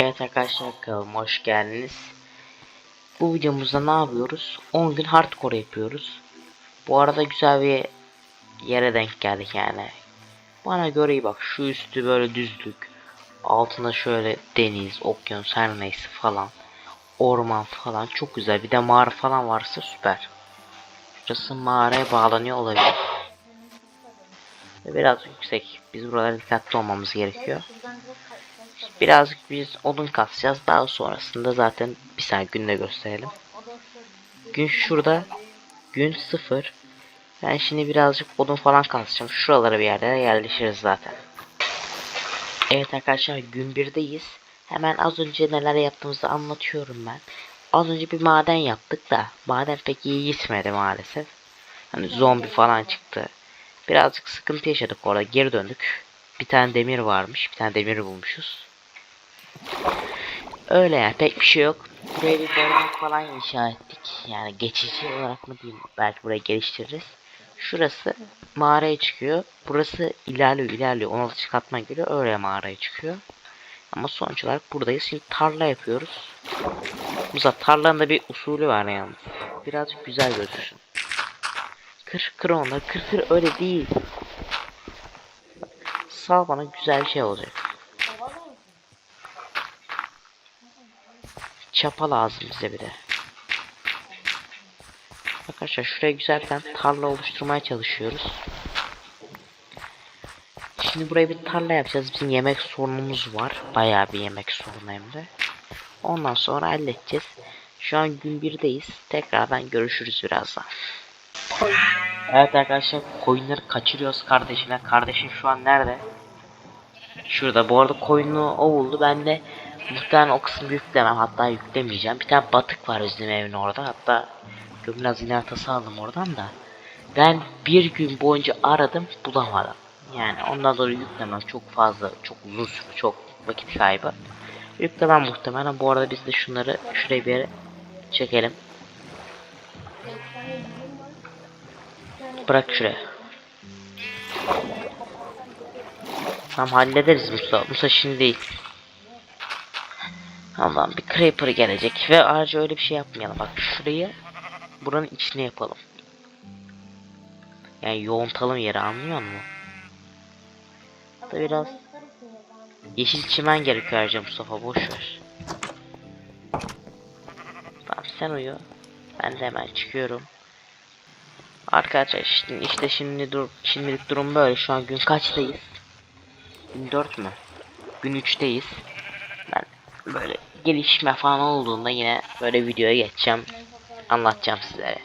Evet arkadaşlar kanalıma hoş geldiniz. Bu videomuzda ne yapıyoruz? 10 gün hardcore yapıyoruz. Bu arada güzel bir yere denk geldik yani. Bana göre iyi bak şu üstü böyle düzlük. Altında şöyle deniz, okyanus her neyse falan. Orman falan çok güzel. Bir de mağara falan varsa süper. Şurası mağaraya bağlanıyor olabilir. Biraz yüksek. Biz buralara dikkatli olmamız gerekiyor. Birazcık biz odun kasacağız. Daha sonrasında zaten bir saniye günde gösterelim. Gün şurada. Gün sıfır. Ben şimdi birazcık odun falan kasacağım. Şuralara bir yerlere yerleşiriz zaten. Evet arkadaşlar gün birdeyiz. Hemen az önce neler yaptığımızı anlatıyorum ben. Az önce bir maden yaptık da maden pek iyi gitmedi maalesef. Hani zombi falan çıktı. Birazcık sıkıntı yaşadık orada. Geri döndük. Bir tane demir varmış. Bir tane demir bulmuşuz. Öyle yani pek bir şey yok. Buraya bir barınak falan inşa ettik. Yani geçici olarak mı diyeyim belki burayı geliştiririz. Şurası mağaraya çıkıyor. Burası ilerliyor ilerliyor. 16 çıkartma geliyor. Öyle mağaraya çıkıyor. Ama sonuç olarak buradayız. Şimdi tarla yapıyoruz. Musa tarlanın da bir usulü var yalnız. Birazcık güzel gözüksün. Kır kır onları kır kır öyle değil. Sağ bana güzel bir şey olacak. Çapa lazım bize bir de. Arkadaşlar şuraya güzelden tarla oluşturmaya çalışıyoruz. Şimdi buraya bir tarla yapacağız. Bizim yemek sorunumuz var. Bayağı bir yemek sorunu hem de. Ondan sonra halledeceğiz. Şu an gün birdeyiz. Tekrardan görüşürüz birazdan. Evet arkadaşlar koyunları kaçırıyoruz kardeşine. Kardeşim şu an nerede? Şurada. Bu arada koyunu o buldu. Ben de muhtemelen o kısmı yüklemem. Hatta yüklemeyeceğim. Bir tane batık var bizim evin orada. Hatta biraz inatası aldım oradan da. Ben bir gün boyunca aradım bulamadım. Yani ondan dolayı yüklemem çok fazla, çok uzun süre, çok vakit kaybı. Yüklemem muhtemelen. Bu arada biz de şunları şuraya bir yere çekelim. Bırak şuraya. Tamam hallederiz Musa. Musa şimdi değil. Allah'ım bir creeper gelecek ve ayrıca öyle bir şey yapmayalım. Bak şurayı buranın içine yapalım. Yani yoğuntalım yeri anlıyor musun? Da biraz yeşil çimen gerekiyor ayrıca Mustafa boş ver. Tamam sen uyu. Ben de hemen çıkıyorum. Arkadaşlar işte, işte şimdi dur şimdilik durum böyle. Şu an gün kaçtayız? Gün 4 mü? Gün 3'teyiz. Ben böyle gelişme falan olduğunda yine böyle videoya geçeceğim. Anlatacağım sizlere.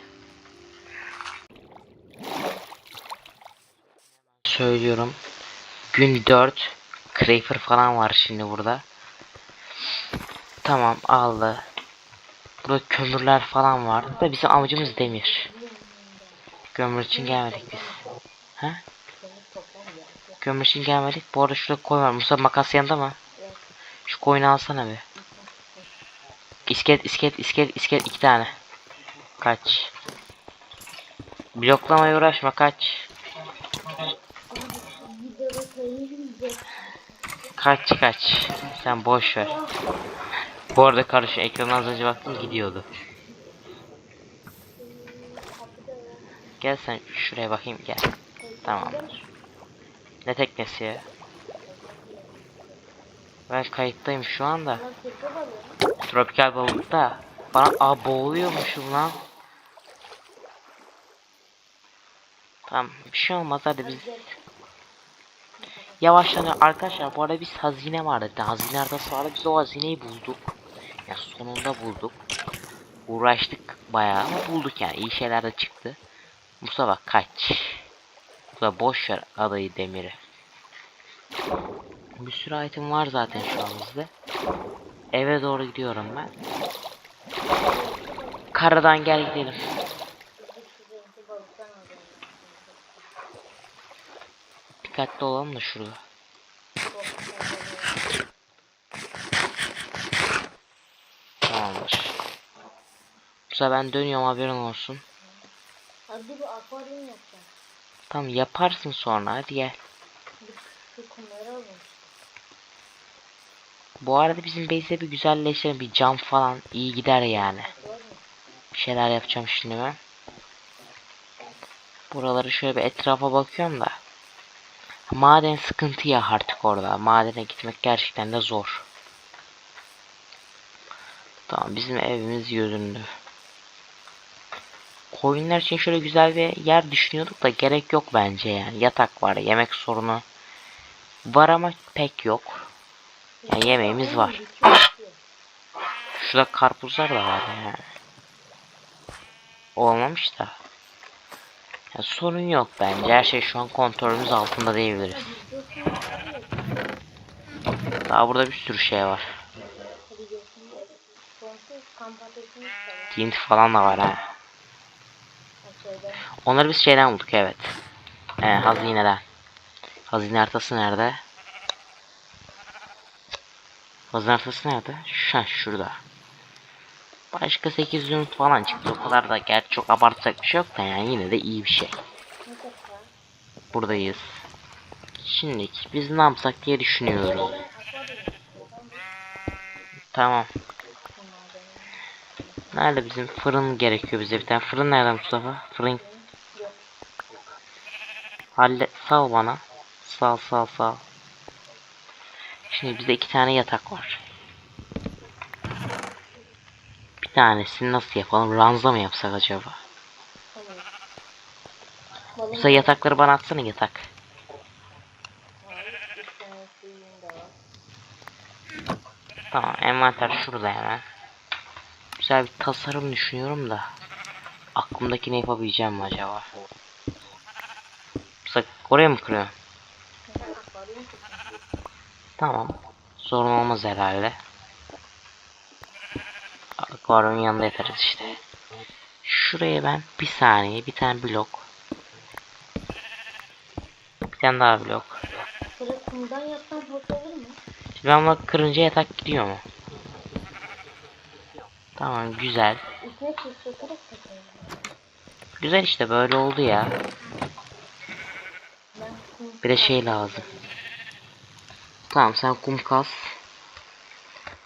Söylüyorum. Gün 4. Creeper falan var şimdi burada. Tamam aldı. Burada kömürler falan var. Da bizim amacımız demir. Kömür için gelmedik biz. Ha? Kömür için gelmedik. Bu arada şurada koy var. Musa makas yanında mı? Şu koyunu alsana bir. İskelet, iskelet, iskelet, iskelet iki tane. Kaç. Bloklamaya uğraşma kaç. Kaç kaç. Sen boş ver. Bu arada karşı ekrana az önce baktım gidiyordu. Gel sen şuraya bakayım gel. Tamamdır. Ne teknesi ya? Ben kayıttayım şu anda. Tropikal balıkta. Bana a boğuluyormuşum lan. Tamam bir şey olmaz hadi biz. Yavaşlanıyor arkadaşlar bu arada biz hazine vardı. Hazine aradası vardı biz o hazineyi bulduk. Ya sonunda bulduk. Uğraştık bayağı ama bulduk yani iyi şeyler de çıktı. Mustafa kaç. Mustafa boş ver adayı demiri. Bir sürü item var zaten şu an bizde. Eve doğru gidiyorum ben. Karadan gel gidelim. Dikkatli olalım da şurada. Tamamdır. Musa ben dönüyorum haberin olsun. Hadi bir akvaryum yapacağım. Tamam yaparsın sonra hadi gel. Bu arada bizim base'e bir güzelleştirelim. Bir cam falan iyi gider yani. Bir şeyler yapacağım şimdi ben. Buraları şöyle bir etrafa bakıyorum da. Maden sıkıntı ya artık orada. Madene gitmek gerçekten de zor. Tamam bizim evimiz göründü. Koyunlar için şöyle güzel bir yer düşünüyorduk da gerek yok bence yani. Yatak var, yemek sorunu var ama pek yok. Yani yemeğimiz var. Şurada karpuzlar da var yani. Olmamış da. Ya sorun yok bence. Her şey şu an kontrolümüz altında diyebiliriz. Daha burada bir sürü şey var. TNT falan da var ha. Onları biz şeyden bulduk evet. Ee, hazineden. Hazine haritası nerede? Haritası nerede? Şu şurada. Başka 8 unit falan çıktı. O kadar da gerçi çok abartacak bir şey yok da yani yine de iyi bir şey. Buradayız. Şimdi biz ne yapsak diye düşünüyorum. Tamam. Nerede bizim fırın gerekiyor bize bir tane fırın nerede Mustafa? Fırın. Halle sal bana. Sal sal sal. Şimdi bizde iki tane yatak var. Bir tanesini nasıl yapalım? Ranza mı yapsak acaba? Musa yatakları bana atsana yatak. Tamam envanter şurada hemen. Güzel bir tasarım düşünüyorum da. Aklımdaki ne yapabileceğim acaba? Musa oraya mı kırıyor? Tamam. Sorun olmaz herhalde. Akvaryumun yanında yatarız işte. Şuraya ben bir saniye bir tane blok. Bir tane daha blok. Şöyle kumdan yapsam hoş olur mu? Ben bunu kırınca yatak gidiyor mu? Tamam güzel. Güzel işte böyle oldu ya. Bir de şey lazım. Tamam sen kum kaz.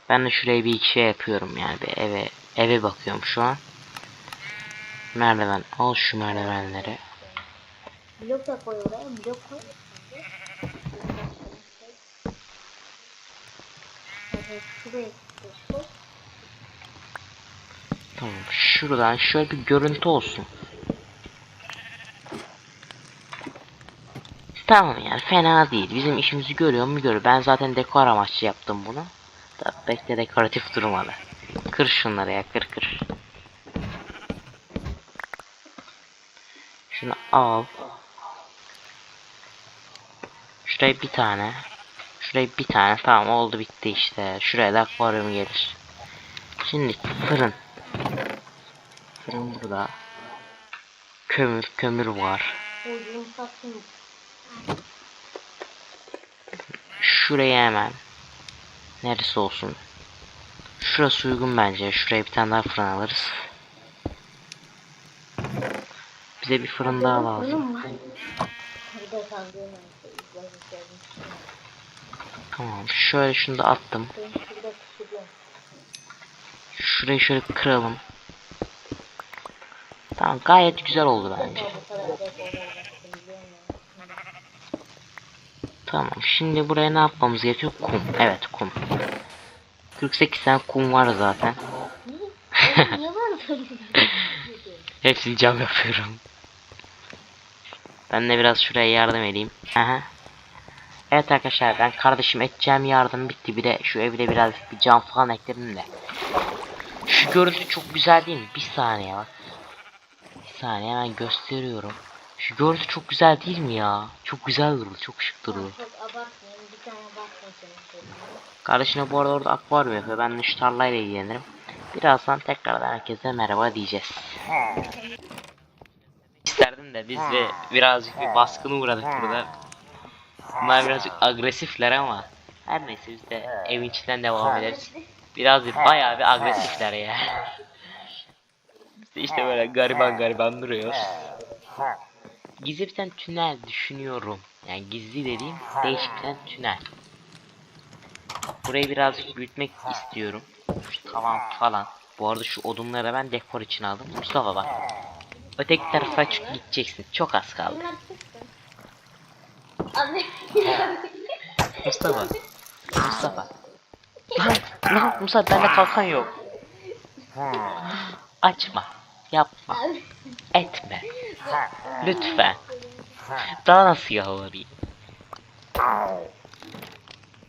Ben de şuraya bir iki şey yapıyorum yani bir eve eve bakıyorum şu an. Merdiven al şu merdivenleri. blok da koy oraya. Blok koy. Tamam şuradan şöyle bir görüntü olsun. Tamam yani fena değil. Bizim işimizi görüyor mu görüyor. Ben zaten dekor amaçlı yaptım bunu. Da pek de dekoratif durmadı. Kır şunları ya kır kır. Şunu al. Şuraya bir tane. Şuraya bir tane. Tamam oldu bitti işte. Şuraya da akvaryum gelir. Şimdi fırın. Fırın burada. Kömür, kömür var. Çocuğum satsın. Şuraya hemen. Neresi olsun? Şurası uygun bence. Şuraya bir tane daha fırın alırız. Bize bir fırın daha lazım. Tamam. Şöyle şunu da attım. Şurayı şöyle kıralım. Tamam gayet güzel oldu bence. Bu kadar da koyarım. Biliyorum ya. Tamam şimdi buraya ne yapmamız gerekiyor? Kum. Evet kum. 48 tane kum var zaten. Hepsini cam yapıyorum. Ben de biraz şuraya yardım edeyim. Aha. Evet arkadaşlar ben kardeşim edeceğim yardım bitti. Bir de şu evde biraz bir cam falan ekledim de. Şu görüntü çok güzel değil mi? Bir saniye bak. Bir saniye hemen gösteriyorum. Şu görüntü çok güzel değil mi ya? Çok güzel durdu. Çok şık durdu. Çok abartmayın. Bir tane bakma senin söylediğin. Kardeşine bu arada orada akvaryum yapıyor. Ben de şu tarlayla ilgilenirim. Birazdan tekrardan herkese merhaba diyeceğiz. İsterdim de biz de birazcık bir baskına uğradık burada. Bunlar birazcık agresifler ama her neyse biz de evin içinden devam ederiz. Biraz bir bayağı bir agresifler ya. Biz de işte böyle gariban gariban duruyoruz. Gizli bir tane tünel düşünüyorum. Yani gizli dediğim değişik bir tane tünel. Burayı birazcık büyütmek istiyorum. Şu tavan falan. Bu arada şu odunları ben dekor için aldım. Mustafa bak. Öteki tarafa çık gideceksin. Çok az kaldı. Mustafa. Mustafa. Lan, lan Musa bende kalkan yok. Açma. Yapma. Etme. Lütfen. Daha nasıl yalvarayım?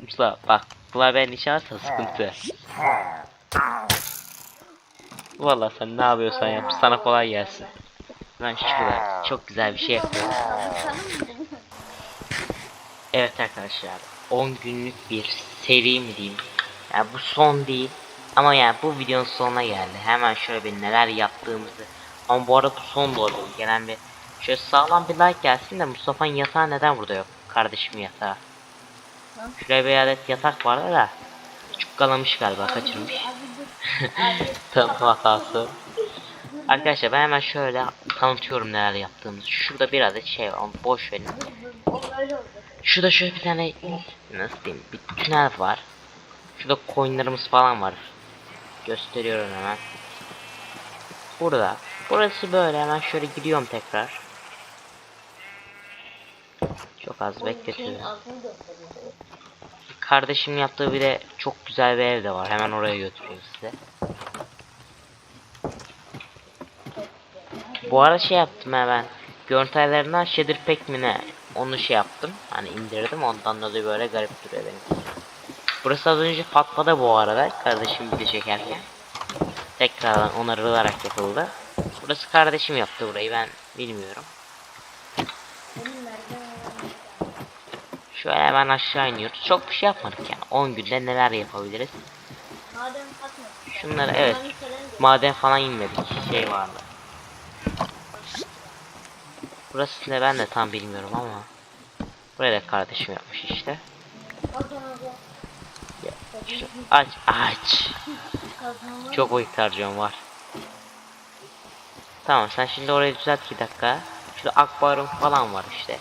Musa bak. Bunlar beni nişansa sıkıntı. Vallahi sen ne yapıyorsan yap. Sana kolay gelsin. Ben şurada çok güzel bir şey yapıyorum. Evet arkadaşlar 10 günlük bir seri mi diyeyim yani bu son değil ama yani bu videonun sonuna geldi. Hemen şöyle bir neler yaptığımızı. Ama bu arada bu son olabilir gelen bir şöyle sağlam bir like gelsin de Mustafa'nın yatağı neden burada yok? Kardeşim yatağı. Şuraya bir adet yatak vardı da. Çukkalamış galiba kaçırmış. Tanıtım hatası Arkadaşlar ben hemen şöyle tanıtıyorum neler yaptığımızı. Şurada bir adet şey var boş verin. Şurada şöyle bir tane nasıl diyeyim? Bir tünel var. Şurada coinlerimiz falan var. Gösteriyorum hemen. Burada. Burası böyle hemen şöyle gidiyorum tekrar. Çok az altını gösteriyor. Kardeşim yaptığı bir de çok güzel bir ev de var. Hemen oraya götürüyorum size. Bu arada şey yaptım ha ben. Görüntü ayarlarından shader pack mi ne? Onu şey yaptım. Hani indirdim ondan dolayı böyle garip duruyor benim. Burası az önce patladı bu arada. Kardeşim video çekerken. Tekrardan onarılarak yapıldı. Burası kardeşim yaptı burayı ben bilmiyorum. Şöyle hemen aşağı iniyoruz. Çok bir şey yapmadık yani. 10 günde neler yapabiliriz. Katmadı. Şunları evet. Maden falan inmedik. Şey vardı. Burası ne ben de tam bilmiyorum ama. Buraya da kardeşim yapmış işte. Şu- aç aç. Çok oyuk harcıyorum var. Tamam sen şimdi orayı düzelt 2 dakika. Şurada akvaryum falan var işte.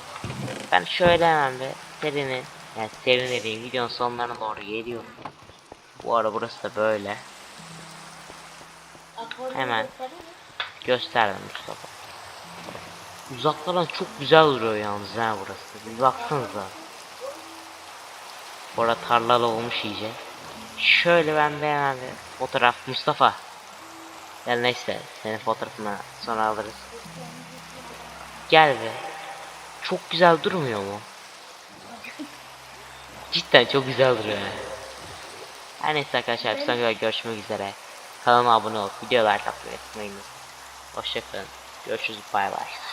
Ben şöyle hemen bir serinin yani serinin dediğim videonun sonlarına doğru geliyorum. Bu ara burası da böyle. Hemen. Gösterdim Mustafa. Uzaklardan çok güzel duruyor yalnız ha burası. Bir baksanıza. Orada tarlalı olmuş iyice. Şöyle ben bir fotoğraf Mustafa. Gel neyse senin fotoğrafını sonra alırız. Gel be. Çok güzel durmuyor mu? Cidden çok güzel duruyor. Her neyse arkadaşlar bir sonraki görüşmek üzere. Kanalıma abone olup videolar takip etmeyi unutmayın. Hoşçakalın. Görüşürüz. Bay bay.